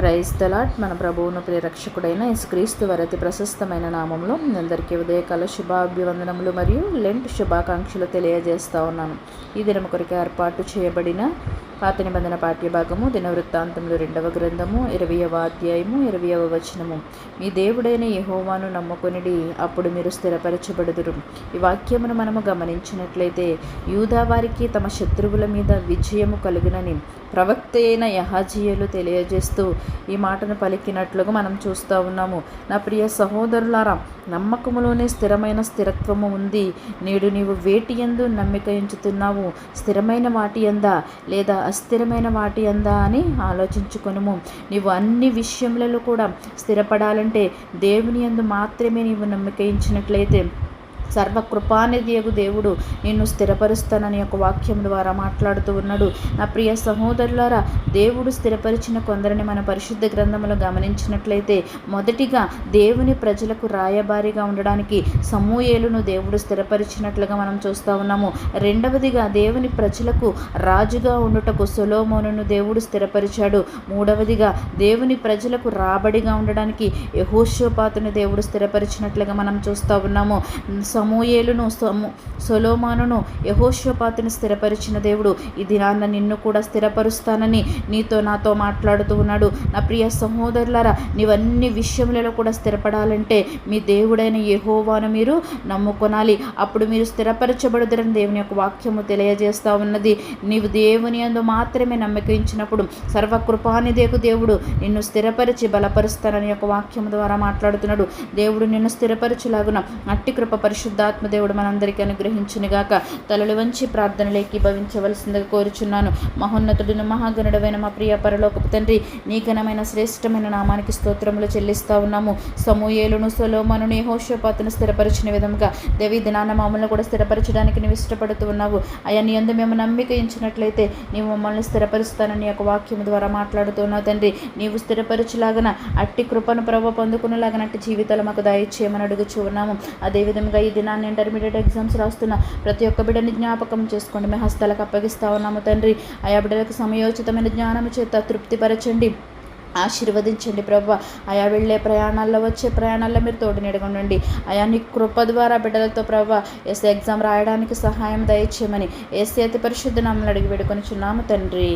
Praise తలాట్ మన ప్రభువును ప్రియరక్షకుడైన యేసుక్రీస్తు వరతి ప్రశస్తమైన నామంలో అందరికీ ఉదయకాల శుభాభివందనములు మరియు లెంట్ శుభాకాంక్షలు తెలియజేస్తూ ఉన్నాను. ఈ దినం కొరకు ఏర్పాటు చేయబడిన పాత నిబంధన పాఠ్యభాగము దినవృత్తాంతములు రెండవ గ్రంథము ఇరవయవ అధ్యాయము ఇరవయవ వచనము. మీ దేవుడైన యహోవాను నమ్ముకొనిడి అప్పుడు మీరు స్థిరపరచబడుదురు. ఈ వాక్యమును మనము గమనించినట్లయితే యూదా వారికి తమ శత్రువుల మీద విజయము కలుగునని ప్రవక్త అయిన యహాజీయులు తెలియజేస్తూ ఈ మాటను పలికినట్లుగా మనం చూస్తూ ఉన్నాము. నా ప్రియ సహోదరులారా నమ్మకములోనే స్థిరమైన స్థిరత్వము ఉంది. నేడు నీవు వేటి ఎందు నమ్మిక ఎంచుతున్నావు. స్థిరమైన వాటి ఎందా లేదా అస్థిరమైన వాటి అందా అని ఆలోచించుకొనుము. నీవు అన్ని విషయములలో కూడా స్థిరపడాలంటే దేవుని యందు మాత్రమే నీవు నమ్మకించినట్లయితే సర్వకృపానిధియగు దేవుడు నిన్ను స్థిరపరుస్తానని ఒక వాక్యం ద్వారా మాట్లాడుతూ ఉన్నాడు. నా ప్రియ సహోదరులారా దేవుడు స్థిరపరిచిన కొందరిని మన పరిశుద్ధ గ్రంథములు గమనించినట్లయితే మొదటిగా దేవుని ప్రజలకు రాయబారిగా ఉండడానికి సమూయేలును దేవుడు స్థిరపరిచినట్లుగా మనం చూస్తూ ఉన్నాము. రెండవదిగా దేవుని ప్రజలకు రాజుగా ఉండుటకు సొలోమోనును దేవుడు స్థిరపరిచాడు. మూడవదిగా దేవుని ప్రజలకు రాబడిగా ఉండడానికి యహోషోపాతుని దేవుడు స్థిరపరిచినట్లుగా మనం చూస్తూ ఉన్నాము. సమూయేలును సము సొలోమానును యహోషోపాతుని స్థిరపరిచిన దేవుడు ఈ దినాన్న నిన్ను కూడా స్థిరపరుస్తానని నీతో నాతో మాట్లాడుతూ ఉన్నాడు. నా ప్రియ సహోదరులారా నీవన్ని విషయములలో కూడా స్థిరపడాలంటే మీ దేవుడైన యహోవాను మీరు నమ్ముకొనాలి. అప్పుడు మీరు స్థిరపరచబడుదరని దేవుని యొక్క వాక్యము తెలియజేస్తూ ఉన్నది. నీవు దేవుని యందు మాత్రమే నమ్మకించినప్పుడు సర్వకృపానిదేకు దేవుడు నిన్ను స్థిరపరిచి బలపరుస్తానని యొక్క వాక్యం ద్వారా మాట్లాడుతున్నాడు. దేవుడు నిన్ను స్థిరపరచులాగున అట్టి కృప పరిశుద్ధ దేవుడు మనందరికీ అనుగ్రహించునుగాక. తలలు వంచి ప్రార్థనలేకి భవించవలసిందిగా కోరుచున్నాను. మహోన్నతుడును మహాగణుడమైన మా ప్రియ పరలోకపు తండ్రి నీ ఘనమైన శ్రేష్టమైన నామానికి స్తోత్రములు చెల్లిస్తా ఉన్నాము. సమూయేలును సొలోమనుని హోషోపాతను స్థిరపరిచిన విధంగా దేవి దినాన మామూలు కూడా స్థిరపరచడానికి నువ్వు ఇష్టపడుతూ ఉన్నావు. అయ్యా నీ అందు మేము నమ్మిక ఇచ్చినట్లయితే నీవు మమ్మల్ని స్థిరపరుస్తానని యొక్క వాక్యం ద్వారా మాట్లాడుతున్నావు తండ్రి. నీవు స్థిరపరచులాగన అట్టి కృపను ప్రభ పొందుకునేలాగనట్టు జీవితాలు మాకు దయచేయమని అడుగుచూ ఉన్నాము. అదేవిధంగా ఈ ఈ దినాన్ని ఇంటర్మీడియట్ ఎగ్జామ్స్ రాస్తున్న ప్రతి ఒక్క బిడ్డని జ్ఞాపకం చేసుకోండి. మేము హస్తాలకు అప్పగిస్తా ఉన్నాము తండ్రి. ఆయా బిడ్డలకు సమయోచితమైన జ్ఞానము చేత తృప్తిపరచండి. ఆశీర్వదించండి ప్రభా. ఆయా వెళ్ళే ప్రయాణాల్లో వచ్చే ప్రయాణాల్లో మీరు తోడు నిడగండి ఆయా నీ కృప ద్వారా బిడ్డలతో ప్రభా ఎస్ ఎగ్జామ్ రాయడానికి సహాయం దయచేయమని ఏసీ అతి పరిశుద్ధ నమ్మలు అడిగి వేడుకొని చున్నాము తండ్రి.